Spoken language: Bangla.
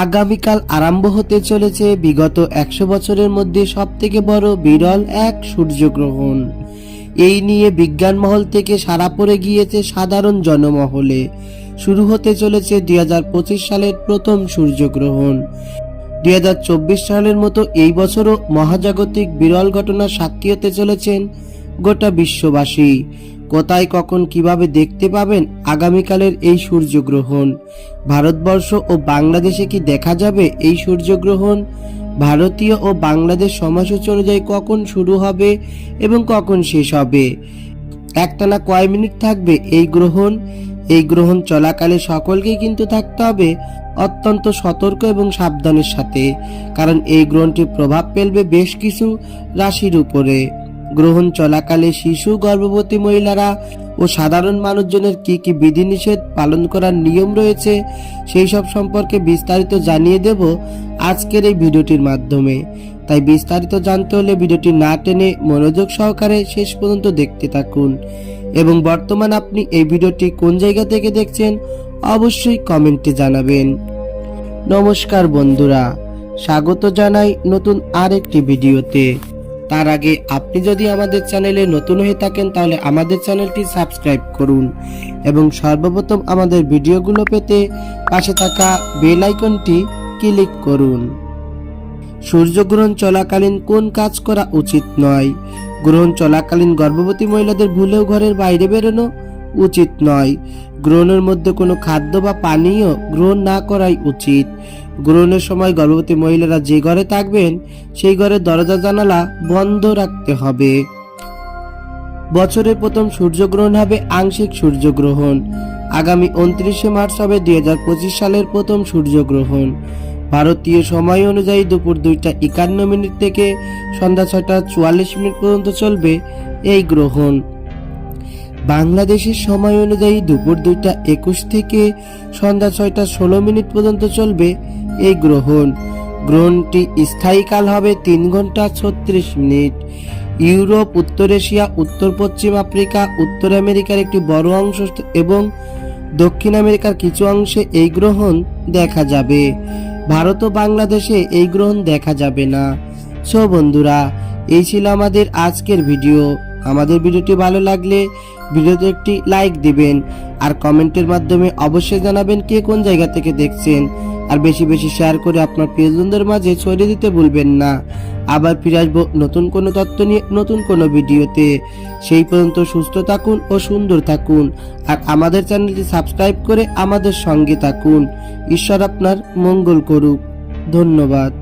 আগামীকাল আরম্ভ হতে চলেছে বিগত একশো বছরের মধ্যে সবথেকে বড় বিরল এক সূর্যগ্রহণ। এই নিয়ে বিজ্ঞান মহল থেকে সারা পড়ে গিয়েছে সাধারণ জনমহলে। শুরু হতে চলেছে দুই হাজার পঁচিশ সালের প্রথম সূর্যগ্রহণ। দুই হাজার চব্বিশ সালের মতো এই বছরও মহাজাগতিক বিরল ঘটনার সাক্ষী হতে চলেছেন গোটা বিশ্ববাসী। কোথায় কখন কীভাবে দেখতে পাবেন আগামীকালের এই সূর্যগ্রহণ? ভারতবর্ষ ও বাংলাদেশে কি দেখা যাবে এই সূর্যগ্রহণ? ভারতীয় ও বাংলাদেশ সময়সূচি অনুযায়ী কখন শুরু হবে এবং কখন শেষ হবে? একটানা কয় মিনিট থাকবে এই গ্রহণ? এই গ্রহণ চলাকালে সকলকেই কিন্তু থাকতে হবে অত্যন্ত সতর্ক এবং সাবধানের সাথে, কারণ এই গ্রহণটি প্রভাব ফেলবে বেশ কিছু রাশির উপরে। গ্রহণ চলাকালে শিশু, গর্ভবতী মহিলারা ও সাধারণ মানুষজনের কি কি বিধিনিষেধ পালন করার নিয়ম রয়েছে, সেই সব সম্পর্কে বিস্তারিত জানিয়ে দেব আজকের এই ভিডিওটির মাধ্যমে। তাই বিস্তারিত জানতে হলে ভিডিওটি না টেনে মনোযোগ সহকারে শেষ পর্যন্ত দেখতে থাকুন। এবং বর্তমান আপনি এই ভিডিওটি কোন জায়গা থেকে দেখছেন, অবশ্যই কমেন্টে জানাবেন। নমস্কার বন্ধুরা, স্বাগত জানাই নতুন আরেকটি ভিডিওতে। তার আগে আপনি যদি আমাদের চ্যানেলে নতুন হয়ে থাকেন, তাহলে আমাদের চ্যানেলটি সাবস্ক্রাইব করুন এবং সর্বপ্রথম আমাদের ভিডিওগুলো পেতে পাশে থাকা বেল আইকনটি ক্লিক করুন। সূর্যগ্রহণ চলাকালীন কোন কাজ করা উচিত নয়? গ্রহণ চলাকালীন গর্ভবতী মহিলাদের ভুলেও ঘরের বাইরে বেরোনো উচিত নয়। গ্রহণের মধ্যে কোনো খাদ্য বা পানীয় গ্রহণ না করাই উচিত। গ্রহণের সময় গর্ভবতী মহিলারা যে ঘরে থাকবেন, সেই ঘরের দরজা জানালা বন্ধ রাখতে হবে। বছরের প্রথম সূর্যগ্রহণ হবে আংশিক সূর্যগ্রহণ। আগামী উনত্রিশে মার্চ হবে দুই সালের প্রথম সূর্যগ্রহণ। ভারতীয় সময় অনুযায়ী দুপুর দুইটা একান্ন মিনিট থেকে সন্ধ্যা ছয়টা চুয়াল্লিশ মিনিট পর্যন্ত চলবে এই গ্রহণ। বাংলাদেশের সময় অনুযায়ী দুপুর দুইটা একুশ থেকে সন্ধ্যা ছয়টা ষোলো মিনিট পর্যন্ত চলবে এই গ্রহণ। গ্রহণটি স্থায়ীকাল হবে তিন ঘণ্টা ছত্রিশ মিনিট। ইউরোপ, উত্তর এশিয়া, উত্তর পশ্চিম আফ্রিকা, উত্তর আমেরিকার একটি বড় অংশ এবং দক্ষিণ আমেরিকার কিছু অংশে এই গ্রহণ দেখা যাবে। ভারত ও বাংলাদেশে এই গ্রহণ দেখা যাবে না। সো বন্ধুরা, এই ছিল আমাদের আজকের ভিডিও। আমাদের ভিডিওটি ভালো লাগলে ভিডিওতে একটি লাইক দিবেন। আর কমেন্টের মাধ্যমে অবশ্যই জানাবেন কে কোন জায়গা থেকে দেখছেন। আর বেশি বেশি শেয়ার করে আপনার প্রিয়জনদের মাঝে ছড়িয়ে দিতে ভুলবেন না। আবার ফিরে আসব নতুন কোনো তত্ত্ব নিয়ে নতুন কোনো ভিডিওতে। সেই পর্যন্ত সুস্থ থাকুন ও সুন্দর থাকুন। আর আমাদের চ্যানেলটি সাবস্ক্রাইব করে আমাদের সঙ্গে থাকুন। ঈশ্বর আপনার মঙ্গল করুক। ধন্যবাদ।